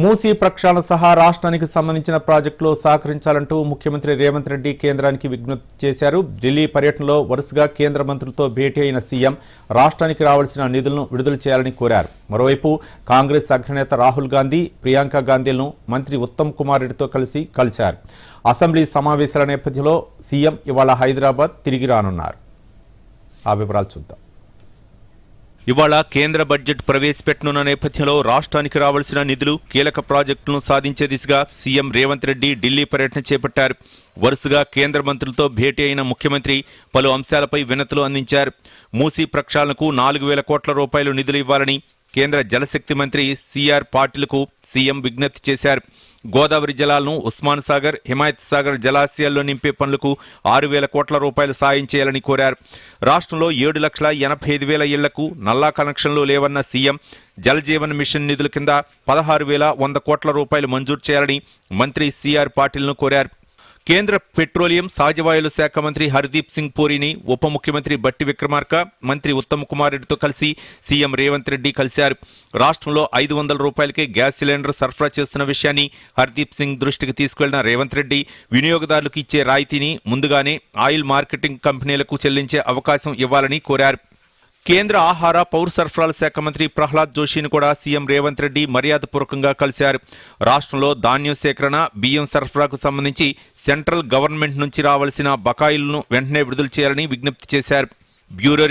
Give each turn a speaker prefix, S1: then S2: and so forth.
S1: మూసీ ప్రక్షాళన సహా రాష్ట్రానికి సంబంధించిన ప్రాజెక్టులో సహకరించాలంటూ ముఖ్యమంత్రి రేవంత్ రెడ్డి కేంద్రానికి విజ్ఞప్తి చేశారు. ఢిల్లీ పర్యటనలో వరుసగా కేంద్ర మంత్రులతో భేటీ అయిన సీఎం రాష్ట్రానికి రావాల్సిన నిధులను విడుదల చేయాలని కోరారు. మరోవైపు కాంగ్రెస్ అగ్రనేత రాహుల్ గాంధీ ప్రియాంక గాంధీలను మంత్రి ఉత్తమ్ కుమార్ రెడ్డితో కలిసి కలిశారు. అసెంబ్లీ సమావేశాల నేపథ్యంలో సీఎం ఇవాళ హైదరాబాద్ తిరిగి రానున్నారు. ఆ వివరాలు చూద్దాం.
S2: ఇవాళ కేంద్ర బడ్జెట్ ప్రవేశపెట్టనున్న నేపథ్యంలో రాష్ట్రానికి రావాల్సిన నిధులు కీలక ప్రాజెక్టులను సాధించే దిశగా సీఎం రేవంత్ రెడ్డి ఢిల్లీ పర్యటన చేపట్టారు. వరుసగా కేంద్ర మంత్రులతో భేటీ అయిన ముఖ్యమంత్రి పలు అంశాలపై వినతులు అందించారు. మూసీ ప్రక్షాళనకు నాలుగు వేల కోట్ల రూపాయలు నిధులు ఇవ్వాలని కేంద్ర జలశక్తి మంత్రి సిఆర్ పాటిల్కు సీఎం విజ్ఞప్తి చేశారు. గోదావరి జలాలను ఉస్మాన్ సాగర్ హిమాయత్ సాగర్ జలాశయాల్లో నింపే పనులకు ఆరు వేల కోట్ల రూపాయలు సాయం చేయాలని కోరారు. రాష్ట్రంలో ఏడు లక్షల ఎనభై ఐదు వేల ఇళ్ళకు నల్లా కనెక్షన్లు లేవన్న సీఎం జలజీవన్ మిషన్ నిధుల కింద పదహారు వేల వంద కోట్ల రూపాయలు మంజూరు చేయాలని మంత్రి సిఆర్ పాటిల్ను కోరారు. కేంద్ర పెట్రోలియం సహజవాయువుల శాఖ మంత్రి హర్దీప్ సింగ్ పూరిని ఉప ముఖ్యమంత్రి బట్టి విక్రమార్క మంత్రి ఉత్తమ్ కుమార్ రెడ్డితో కలిసి సీఎం రేవంత్ రెడ్డి కలిశారు. రాష్ట్రంలో ఐదు వందల రూపాయలకే గ్యాస్ సిలిండర్ సరఫరా చేస్తున్న విషయాన్ని హర్దీప్ సింగ్ దృష్టికి తీసుకెళ్ళిన రేవంత్ రెడ్డి వినియోగదారులకు ఇచ్చే రాయితీని ముందుగానే ఆయిల్ మార్కెటింగ్ కంపెనీలకు చెల్లించే అవకాశం ఇవ్వాలని కోరారు. కేంద్ర ఆహార పౌర సరఫరాల శాఖ మంత్రి ప్రహ్లాద్ జోషిని కూడా సీఎం రేవంత్ రెడ్డి మర్యాదపూర్వకంగా కలిశారు. రాష్ట్రంలో ధాన్యం సేకరణ బియ్యం సరఫరాకు సంబంధించి సెంట్రల్ గవర్నమెంట్ నుంచి రావాల్సిన బకాయిలను వెంటనే విడుదల చేయాలని విజ్ఞప్తి చేశారు. బ్యూరో